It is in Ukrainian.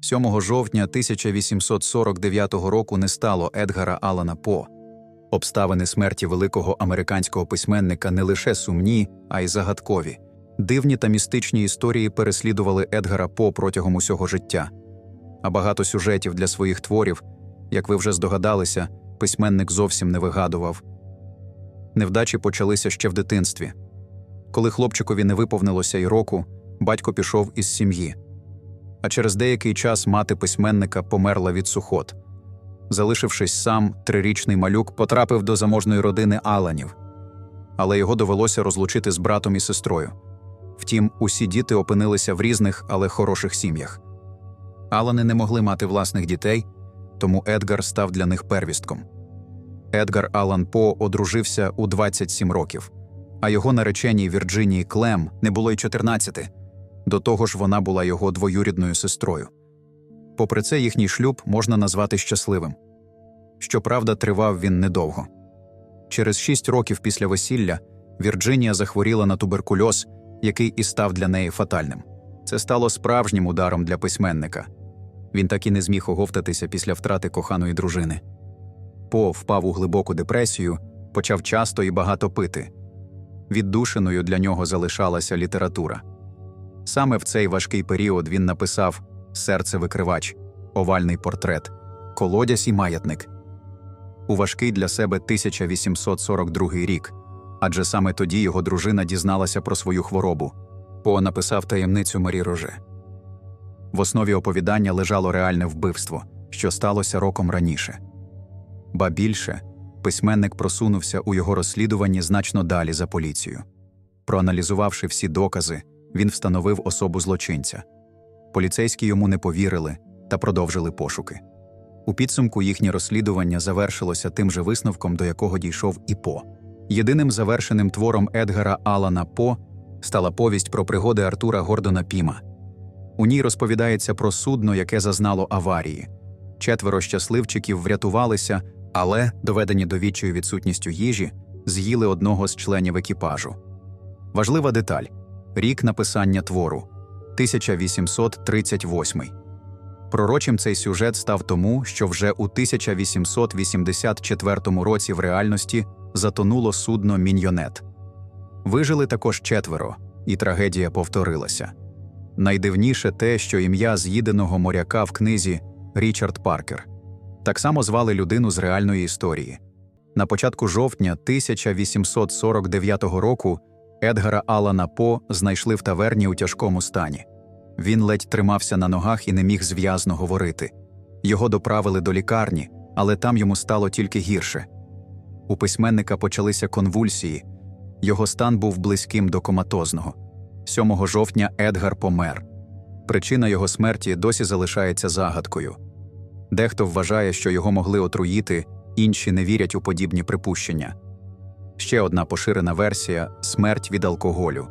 7 жовтня 1849 року не стало Едгара Алана По. Обставини смерті великого американського письменника не лише сумні, а й загадкові. Дивні та містичні історії переслідували Едгара По протягом усього життя. А багато сюжетів для своїх творів, як ви вже здогадалися, письменник зовсім не вигадував. Невдачі почалися ще в дитинстві. Коли хлопчикові не виповнилося й року, батько пішов із сім'ї. А через деякий час мати письменника померла від сухот. Залишившись сам, трирічний малюк потрапив до заможної родини Аланів, але його довелося розлучити з братом і сестрою. Втім, усі діти опинилися в різних, але хороших сім'ях. Алани не могли мати власних дітей, тому Едгар став для них первістком. Едгар Алан По одружився у 27 років, а його нареченій Вірджинії Клем не було й 14. До того ж, вона була його двоюрідною сестрою. Попри це, їхній шлюб можна назвати щасливим. Щоправда, тривав він недовго. Через шість років після весілля Вірджинія захворіла на туберкульоз, який і став для неї фатальним. Це стало справжнім ударом для письменника. Він так і не зміг оговтатися після втрати коханої дружини. По впав у глибоку депресію, почав часто і багато пити. Віддушиною для нього залишалася література. Саме в цей важкий період він написав Серце викривач, овальний портрет, колодязь і маятник. У важкий для себе 1842 рік, адже саме тоді його дружина дізналася про свою хворобу. По написав таємницю Марі Роже. В основі оповідання лежало реальне вбивство, що сталося роком раніше. Ба більше, письменник просунувся у його розслідуванні значно далі за поліцію. Проаналізувавши всі докази, він встановив особу злочинця. Поліцейські йому не повірили та продовжили пошуки. У підсумку їхнє розслідування завершилося тим же висновком, до якого дійшов і По. Єдиним завершеним твором Едгара Алана По стала повість про пригоди Артура Гордона Піма. У ній розповідається про судно, яке зазнало аварії. Четверо щасливчиків врятувалися, але, доведені до відчаю відсутністю їжі, з'їли одного з членів екіпажу. Важлива деталь рік написання твору 1838. Пророчим цей сюжет став тому, що вже у 1884 році в реальності затонуло судно Міньйонет. Вижили також четверо, і трагедія повторилася. Найдивніше те, що ім'я з'їденого моряка в книзі Річард Паркер. Так само звали людину з реальної історії. На початку жовтня 1849 року Едгара Алана По знайшли в таверні у тяжкому стані. Він ледь тримався на ногах і не міг зв'язно говорити. Його доправили до лікарні, але там йому стало тільки гірше. У письменника почалися конвульсії, його стан був близьким до коматозного. 7 жовтня Едгар помер. Причина його смерті досі залишається загадкою. Дехто вважає, що його могли отруїти, інші не вірять у подібні припущення. Ще одна поширена версія смерть від алкоголю.